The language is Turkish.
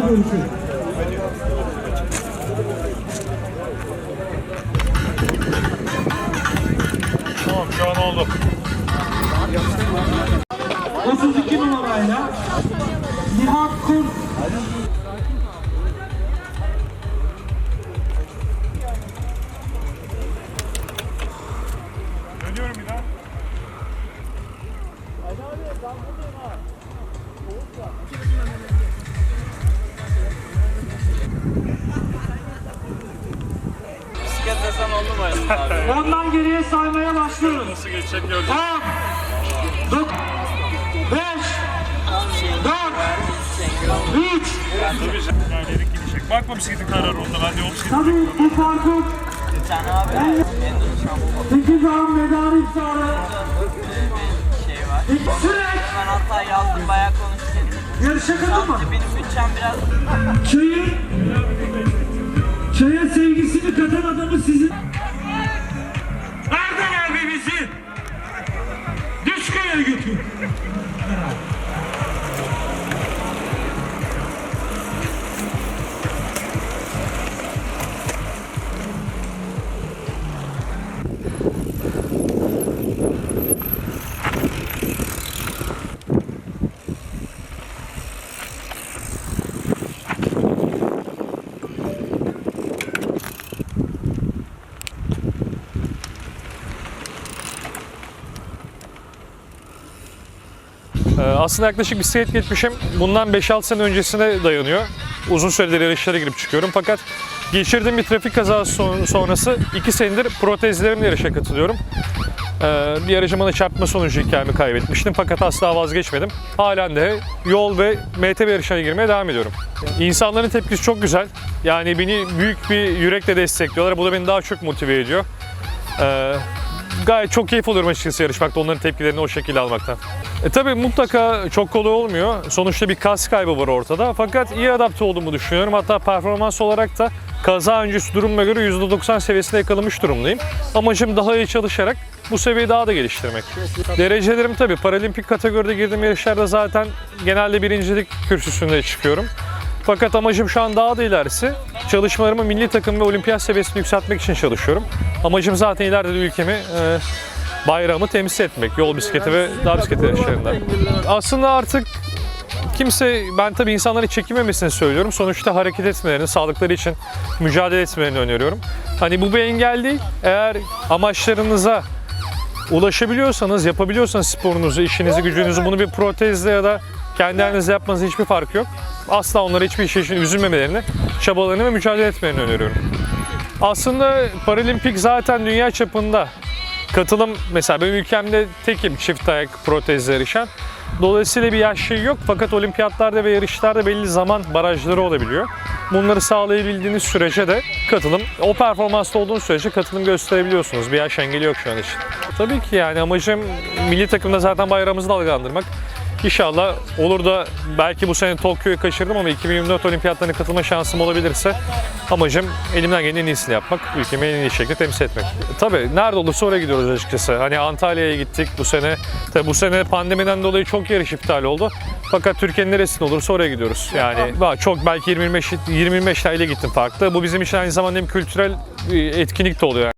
yarışı. Tamam şu an oldu. 32 numarayla Nihat Kurt. Ondan geriye saymaya başlıyoruz. Nasıl geçecek göreceğiz. 10, 9, 5, 4, 3. Tabii canım. Yani erik gidecek. Bakma bisikletin kararı onda. Ben de yol Tabii bu farkı Bir tane abi Enduro şampiyon 8 an medal iftarı. bir şey var. İki süreç. Ben hatta yazdım bayağı konuştum. Yarışa katılma. Benim bütçem biraz Çayı, çaya sevgisini katan adamı sizin. Bizi? Düşkaya götür. Aslında yaklaşık bisiklet geçmişim bundan 5-6 sene öncesine dayanıyor. Uzun süredir yarışlara girip çıkıyorum fakat geçirdiğim bir trafik kazası son- sonrası 2 senedir protezlerimle yarışa katılıyorum. Ee, Bir da çarpma sonucu hikayemi kaybetmiştim fakat asla vazgeçmedim. Halen de yol ve MTB yarışına girmeye devam ediyorum. İnsanların tepkisi çok güzel. Yani beni büyük bir yürekle destekliyorlar. Bu da beni daha çok motive ediyor. Gayet çok keyif alıyorum açıkçası yarışmakta, onların tepkilerini o şekilde almaktan. E tabii mutlaka çok kolay olmuyor. Sonuçta bir kas kaybı var ortada. Fakat iyi adapte olduğumu düşünüyorum. Hatta performans olarak da kaza öncesi durumuma göre %90 seviyesinde yakalamış durumdayım. Amacım daha iyi çalışarak bu seviyeyi daha da geliştirmek. Derecelerim tabii paralimpik kategoride girdiğim yarışlarda zaten genelde birincilik kürsüsünde çıkıyorum. Fakat amacım şu an daha da ilerisi. Çalışmalarımı milli takım ve olimpiyat seviyesine yükseltmek için çalışıyorum. Amacım zaten ileride de ülkemi e, bayrağımı temsil etmek. Yol bisikleti ve dağ bisikleti yarışlarında. Aslında artık kimse, ben tabii insanları çekinmemesini söylüyorum. Sonuçta hareket etmelerini, sağlıkları için mücadele etmelerini öneriyorum. Hani bu bir engel değil. Eğer amaçlarınıza ulaşabiliyorsanız, yapabiliyorsanız sporunuzu, işinizi, gücünüzü bunu bir protezle ya da kendi elinizle yapmanızın hiçbir farkı yok. Asla onlara hiçbir şey için üzülmemelerini, çabalarını ve mücadele etmelerini öneriyorum. Aslında paralimpik zaten dünya çapında katılım mesela benim ülkemde tekim çift ayak protezle yarışan. Dolayısıyla bir yaş şeyi yok fakat olimpiyatlarda ve yarışlarda belli zaman barajları olabiliyor. Bunları sağlayabildiğiniz sürece de katılım, o performansta olduğunuz sürece katılım gösterebiliyorsunuz. Bir yaş engeli yok şu an için. Tabii ki yani amacım milli takımda zaten bayrağımızı dalgalandırmak. İnşallah olur da belki bu sene Tokyo'yu kaçırdım ama 2024 olimpiyatlarına katılma şansım olabilirse amacım elimden gelen en iyisini yapmak, ülkemi en iyi şekilde temsil etmek. Tabii nerede olursa oraya gidiyoruz açıkçası. Hani Antalya'ya gittik bu sene. Tabii bu sene pandemiden dolayı çok yarış iptal oldu. Fakat Türkiye'nin neresinde olursa oraya gidiyoruz. Yani bak çok belki 20-25 20-25 ile gittim farklı. Bu bizim için aynı zamanda hem kültürel e, etkinlik de oluyor.